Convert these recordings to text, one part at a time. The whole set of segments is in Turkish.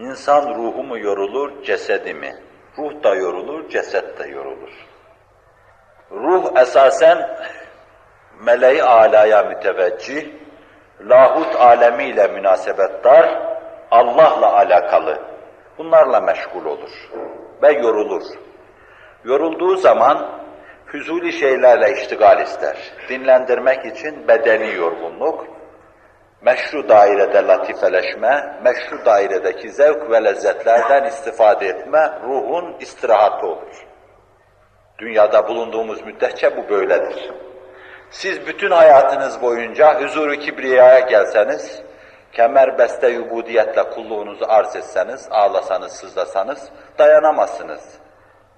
İnsan ruhu mu yorulur, cesedi mi? Ruh da yorulur, ceset de yorulur. Ruh esasen meleği alaya müteveccih, lahut alemiyle münasebettar, Allah'la alakalı. Bunlarla meşgul olur ve yorulur. Yorulduğu zaman füzuli şeylerle iştigal ister. Dinlendirmek için bedeni yorgunluk, meşru dairede latifeleşme, meşru dairedeki zevk ve lezzetlerden istifade etme ruhun istirahatı olur. Dünyada bulunduğumuz müddetçe bu böyledir. Siz bütün hayatınız boyunca huzuru kibriyaya gelseniz, kemer beste yubudiyetle kulluğunuzu arz etseniz, ağlasanız, sızlasanız dayanamazsınız.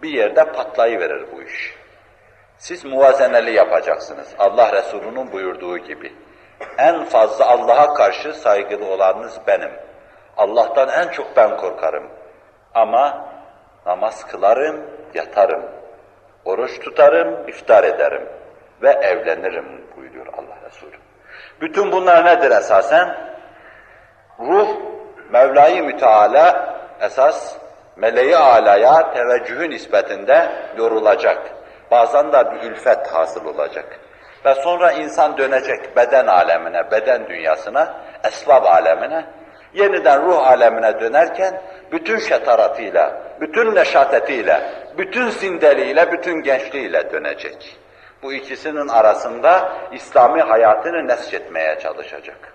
Bir yerde patlayıverir bu iş. Siz muvazeneli yapacaksınız. Allah Resulü'nün buyurduğu gibi. En fazla Allah'a karşı saygılı olanınız benim. Allah'tan en çok ben korkarım. Ama namaz kılarım, yatarım. Oruç tutarım, iftar ederim ve evlenirim buyuruyor Allah Resulü. Bütün bunlar nedir esasen? Ruh, Mevla-i Müteala esas meleği alaya teveccühü nispetinde yorulacak. Bazen de bir ülfet hasıl olacak. Ve sonra insan dönecek beden alemine, beden dünyasına, esbab alemine, yeniden ruh alemine dönerken bütün şetaratıyla, bütün neşatetiyle, bütün sindeliğiyle, bütün gençliğiyle dönecek. Bu ikisinin arasında İslami hayatını nesçetmeye çalışacak.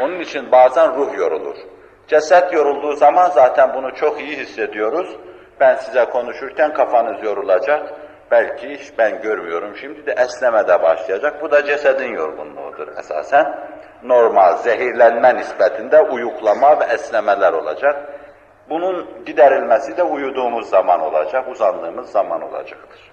Onun için bazen ruh yorulur. Ceset yorulduğu zaman zaten bunu çok iyi hissediyoruz. Ben size konuşurken kafanız yorulacak. Belki ben görmüyorum. Şimdi de esneme de başlayacak. Bu da cesedin yorgunluğudur esasen. Normal zehirlenme nispetinde uyuklama ve esnemeler olacak. Bunun giderilmesi de uyuduğumuz zaman olacak, uzandığımız zaman olacaktır.